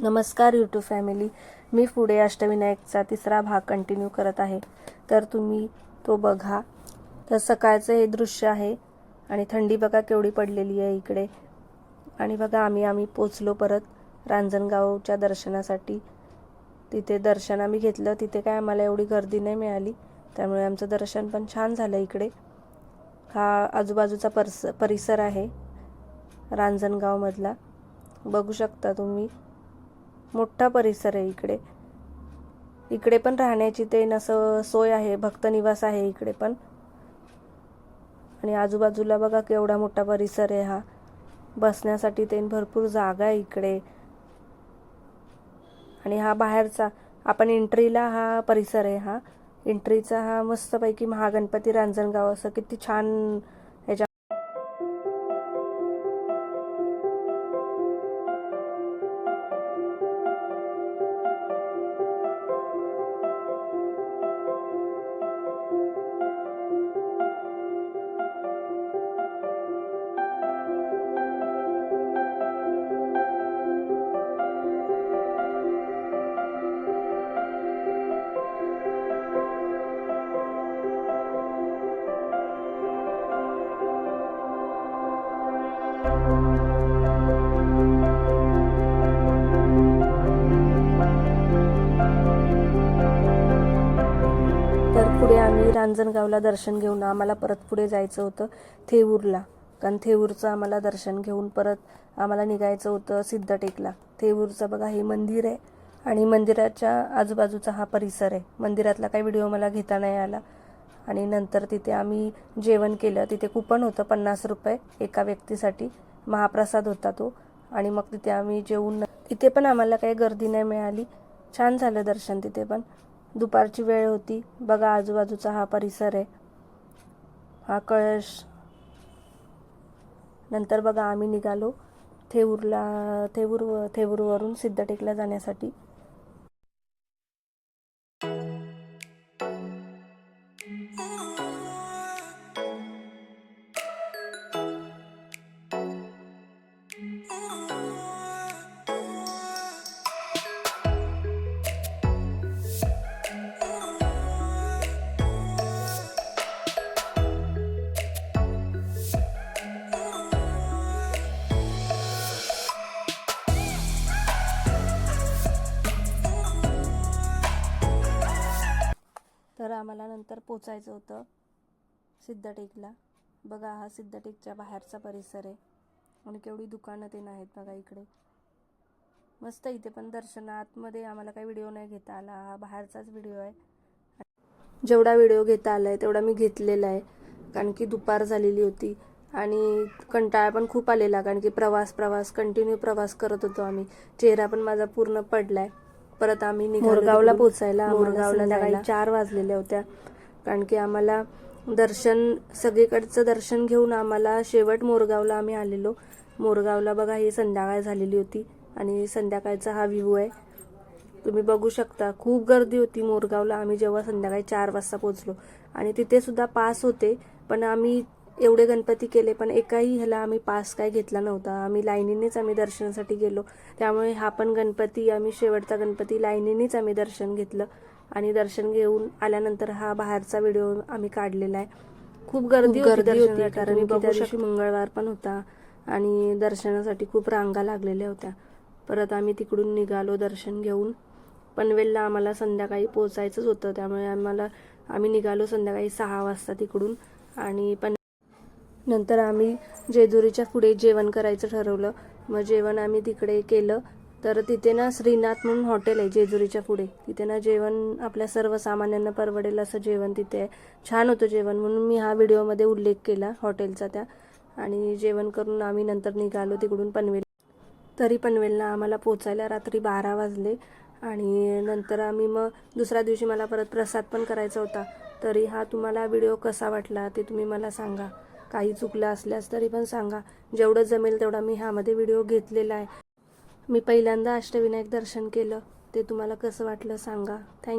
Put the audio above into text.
नमस्कार YouTube family मी पुढे अष्टविनायकचा तिसरा भाग कंटिन्यू करत आहे. तर तुम्ही तो बघा. तर सकाळचं हे दृश्य आहे आणि थंडी बघा केवढी पडलेली आहे इकडे. आणि बघा आम्ही आम्ही पोचलो परत रांजणगावच्या दर्शनासाठी. तिथे दर्शन आम्ही घेतलं. तिथे काय आम्हाला एवढी गर्दी नाही मिळाली. त्यामुळे आमचं दर्शन पण छान झालं इकडे. हा आजूबाजूचा परस परिसर आहे रांजणगावमधला बघू शकता तुम्ही. मोठा परिसर आहे इकडे. इकडे पण राहण्याची ते असं सोय आहे भक्त निवास आहे इकडे पण. आणि आजूबाजूला बघा केवढा मोठा परिसर आहे हा. बसण्यासाठी ते भरपूर जागा आहे इकडे. आणि हा बाहेरचा आपण एंट्रीला हा परिसर आहे हा. एंट्रीचा हा मस्तपैकी महागणपती रांजणगाव असं किती छान रांजणगावला दर्शन घेऊन आम्हाला परत पुढे जायचं होतं थेऊरला. कारण थेऊरचं आम्हाला दर्शन घेऊन परत आम्हाला निघायचं होतं सिद्धटेकला. थेऊरचं बघा हे मंदिर आहे आणि मंदिराच्या आजूबाजूचा हा परिसर आहे. मंदिरातला काही व्हिडिओ मला घेता नाही आला. आणि नंतर तिथे आम्ही जेवण केलं. तिथे कुपन होतं पन्नास रुपये एका व्यक्तीसाठी. महाप्रसाद होता तो. आणि मग तिथे आम्ही जेवून तिथे पण आम्हाला काही गर्दी नाही मिळाली. छान झालं दर्शन तिथे पण. दुपारची वेळ होती. बघा आजूबाजूचा हा परिसर आहे. हा कळश. नंतर बघा आम्ही निघालो थेऊरला थेऊर थेऊरवरून सिद्धटेकला जाण्यासाठी. आम्हाला नंतर पोचायचं होतं सिद्धटेकला. बघा हा सिद्धटेकच्या बाहेरचा परिसर आहे. आणि केवढी दुकानं ते नाहीत बघा इकडे. मस्त इथे पण दर्शन आतमध्ये आम्हाला काही व्हिडिओ नाही घेता आला. हा बाहेरचाच व्हिडिओ आहे. जेवढा व्हिडिओ घेता आला आहे तेवढा मी घेतलेला आहे. कारण की दुपार झालेली होती. आणि कंटाळा पण खूप आलेला. कारण की प्रवास प्रवास कंटिन्यू प्रवास करत होतो आम्ही. चेहरा पण माझा पूर्ण पडला आहे परत आम्ही मोरगावला पोचायला मोरगावला संध्याकाळी चार वाजलेल्या होत्या. कारण की आम्हाला दर्शन सगळीकडचं दर्शन घेऊन आम्हाला शेवट मोरगावला आम्ही आलेलो. मोरगावला बघा ही संध्याकाळ झालेली होती आणि संध्याकाळचा हा व्ह्यू आहे. तुम्ही बघू शकता खूप गर्दी होती मोरगावला. आम्ही जेव्हा संध्याकाळी चार वाजता पोचलो आणि तिथे सुद्धा पास होते पण आम्ही एवढे गणपती केले पण एकाही ह्याला आम्ही पास काय घेतला नव्हता. आम्ही लाईनीनेच आम्ही दर्शनासाठी गेलो. त्यामुळे हा पण गणपती आम्ही शेवटचा गणपती लाईनीनेच आम्ही दर्शन घेतलं. आणि दर्शन घेऊन आल्यानंतर हा बाहेरचा व्हिडिओ आम्ही काढलेला आहे. खूप गर्दी गर्दी होती. कारण की त्या दिवशी मंगळवार पण होता. आणि दर्शनासाठी खूप रांगा लागलेल्या होत्या. परत आम्ही तिकडून निघालो दर्शन घेऊन. पनवेलला आम्हाला संध्याकाळी पोचायचंच होतं. त्यामुळे आम्हाला आम्ही निघालो संध्याकाळी सहा वाजता तिकडून. आणि पण नंतर आम्ही जेजुरीच्या पुढे जेवण करायचं ठरवलं. मग जेवण आम्ही तिकडे केलं. तर तिथे ना श्रीनाथ म्हणून हॉटेल आहे जेजुरीच्या पुढे. तिथे ना जेवण आपल्या सर्वसामान्यांना परवडेल असं जेवण तिथे आहे. छान होतं जेवण म्हणून मी हा व्हिडिओमध्ये उल्लेख केला हॉटेलचा त्या. आणि जेवण करून आम्ही नंतर निघालो तिकडून पनवेल. तरी पनवेलला आम्हाला पोचायला रात्री बारा वाजले. आणि नंतर आम्ही मग दुसऱ्या दिवशी मला परत प्रसाद पण करायचा होता. तरी हा तुम्हाला व्हिडिओ कसा वाटला ते तुम्ही मला सांगा. काही चुकलं असल्यास तरी पण सांगा. जेवढं जमेल तेवढा मी ह्यामध्ये व्हिडिओ घेतलेला आहे. मी पहिल्यांदा अष्टविनायक दर्शन केलं. ते तुम्हाला कसं वाटलं सांगा. थँक